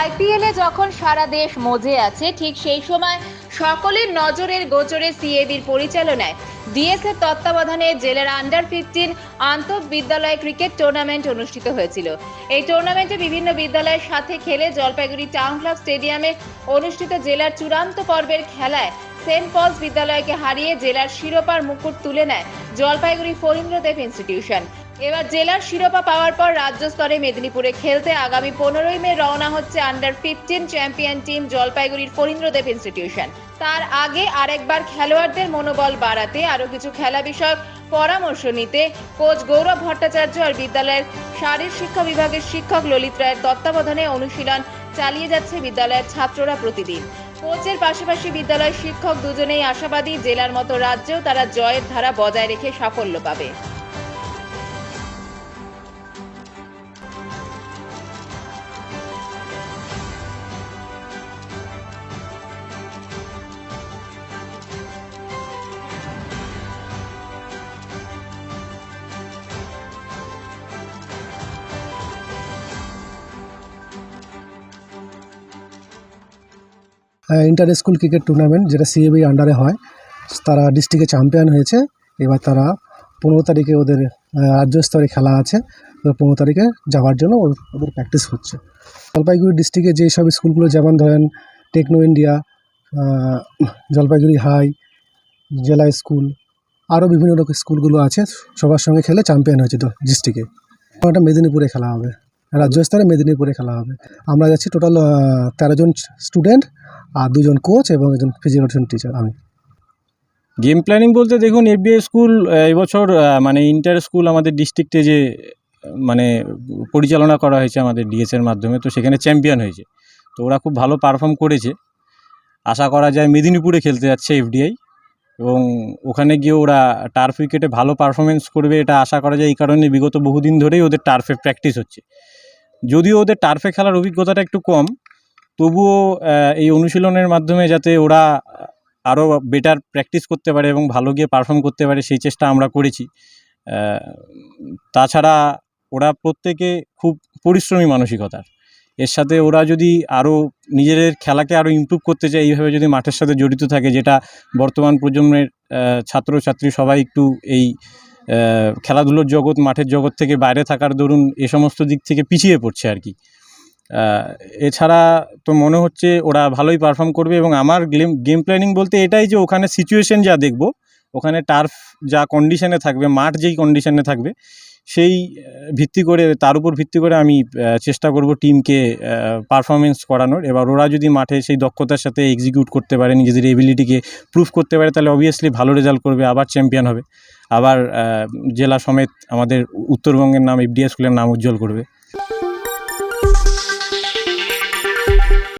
আইপিএলে যখন সারা দেশ মজে আছে, ঠিক সেই সময় সকলের নজরের গোচরে সিএবির পরিচালনায় ডিএসএর তত্ত্বাবধানে জেলার আন্ডার ফিফটিন আন্তঃবিদ্যালয় ক্রিকেট টুর্নামেন্ট অনুষ্ঠিত হয়েছিল। এই টুর্নামেন্টে বিভিন্ন বিদ্যালয়ের সাথে খেলে জলপাইগুড়ি টাউন ক্লাব স্টেডিয়ামে অনুষ্ঠিত জেলার চূড়ান্ত পর্বের খেলায় সেন্ট পলস বিদ্যালয়কে হারিয়ে জেলার শিরোপার মুকুট তুলে নেয় জলপাইগুড়ি ফরীন্দ্রদেব ইনস্টিটিউশন এবার জেলার শিরোপা পাওয়ার পর রাজ্য স্তরে মেদিনীপুরে খেলতে আগামী পনেরোই মে রওনা হচ্ছে আন্ডার ফিফটিন চ্যাম্পিয়ন টিম জলপাইগুড়ির ফরীন্দ্রদেব ইনস্টিটিউশন তার আগে আরেকবার খেলোয়াড়দের মনোবল বাড়াতে আরও কিছু খেলা বিষয়ক পরামর্শ নিতে কোচ গৌরব ভট্টাচার্য আর বিদ্যালয়ের শারীর শিক্ষা বিভাগের শিক্ষক ললিত রায়ের তত্ত্বাবধানে অনুশীলন চালিয়ে যাচ্ছে বিদ্যালয়ের ছাত্ররা প্রতিদিন। কোচের পাশাপাশি বিদ্যালয়ের শিক্ষক দুজনেই আশাবাদী, জেলার মতো রাজ্যেও তারা জয়ের ধারা বজায় রেখে সাফল্য পাবে। ইন্টার স্কুল ক্রিকেট টুর্নামেন্ট যেটা সিএবি আন্ডারে হয়, তারা ডিস্ট্রিক্টে চ্যাম্পিয়ন হয়েছে। এবার তারা পনেরো তারিখে ওদের রাজ্য স্তরে খেলা আছে। তো পনেরো তারিখে যাওয়ার জন্য ওদের- প্র্যাকটিস হচ্ছে। জলপাইগুড়ি ডিস্ট্রিক্টে যেই সব স্কুলগুলো, যেমন ধরেন টেকনো ইন্ডিয়া জলপাইগুড়ি হাই জেলা স্কুল আরও বিভিন্ন রকম স্কুলগুলো আছে, সবার সঙ্গে খেলে চ্যাম্পিয়ন হয়েছে তো ডিস্ট্রিক্টে ওটা মেদিনীপুরে খেলা হবে। রাজ্য স্তরে মেদিনীপুরে খেলা হবে। আমরা যাচ্ছি টোটাল তেরো জন স্টুডেন্ট আর দুজন কোচ এবং একজন ফিজিওলজিক্যাল টিচার আমি। গেম প্ল্যানিং বলতে দেখুন এফবিআই স্কুল এবছর মানে ইন্টার স্কুল আমাদের ডিস্ট্রিক্টে যে মানে পরিচালনা করা হয়েছে আমাদের ডিএসের মাধ্যমে, তো সেখানে চ্যাম্পিয়ন হয়েছে। তো ওরা খুব ভালো পারফর্ম করেছে। আশা করা যায় মেদিনীপুরে খেলতে যাচ্ছে এফডিআই এবং ওখানে গিয়ে ওরা টার্ফ উইকেটে ভালো পারফরমেন্স করবে, এটা আশা করা যায়। এই কারণে বিগত বহুদিন ধরেই ওদের টার্ফে প্র্যাকটিস হচ্ছে। যদিও ওদের টার্ফে খেলার অভিজ্ঞতাটা একটু কম, তবুও এই অনুশীলনের মাধ্যমে যাতে ওরা আরও বেটার প্র্যাকটিস করতে পারে এবং ভালো গিয়ে পারফর্ম করতে পারে, সেই চেষ্টা আমরা করেছি। তাছাড়া ওরা প্রত্যেকে খুব পরিশ্রমী মানসিকতার। এর সাথে ওরা যদি আরও নিজেদের খেলাকে আরও ইমপ্রুভ করতে চায়, এইভাবে যদি মাঠের সাথে জড়িত থাকে, যেটা বর্তমান প্রজন্মের ছাত্রছাত্রী সবাই একটু এই খেলাধুলোর জগৎ, মাঠের জগৎ থেকে বাইরে থাকার দরুন এ সমস্ত দিক থেকে পিছিয়ে পড়ছে আর কি। এছাড়া তো মনে হচ্ছে ওরা ভালোই পারফর্ম করবে এবং আমার গেম গেম প্ল্যানিং বলতে এটাই যে ওখানে সিচুয়েশন যা দেখব, ওখানে টার্ফ যা কন্ডিশনে থাকবে, মাঠ যেই কন্ডিশনে থাকবে, সেই ভিত্তি করে, তার উপর ভিত্তি করে আমি চেষ্টা করব টিমকে পারফরমেন্স করানোর। এবার ওরা যদি মাঠে সেই দক্ষতার সাথে এক্সিকিউট করতে পারে, নিজেদের এবিলিটিকে প্রুফ করতে পারে, তাহলে অবভিয়াসলি ভালো রেজাল্ট করবে, আবার চ্যাম্পিয়ন হবে। আবার জেলা সমেত আমাদের উত্তরবঙ্গের নাম এফডিএ স্কুলের নাম উজ্জ্বল করবে।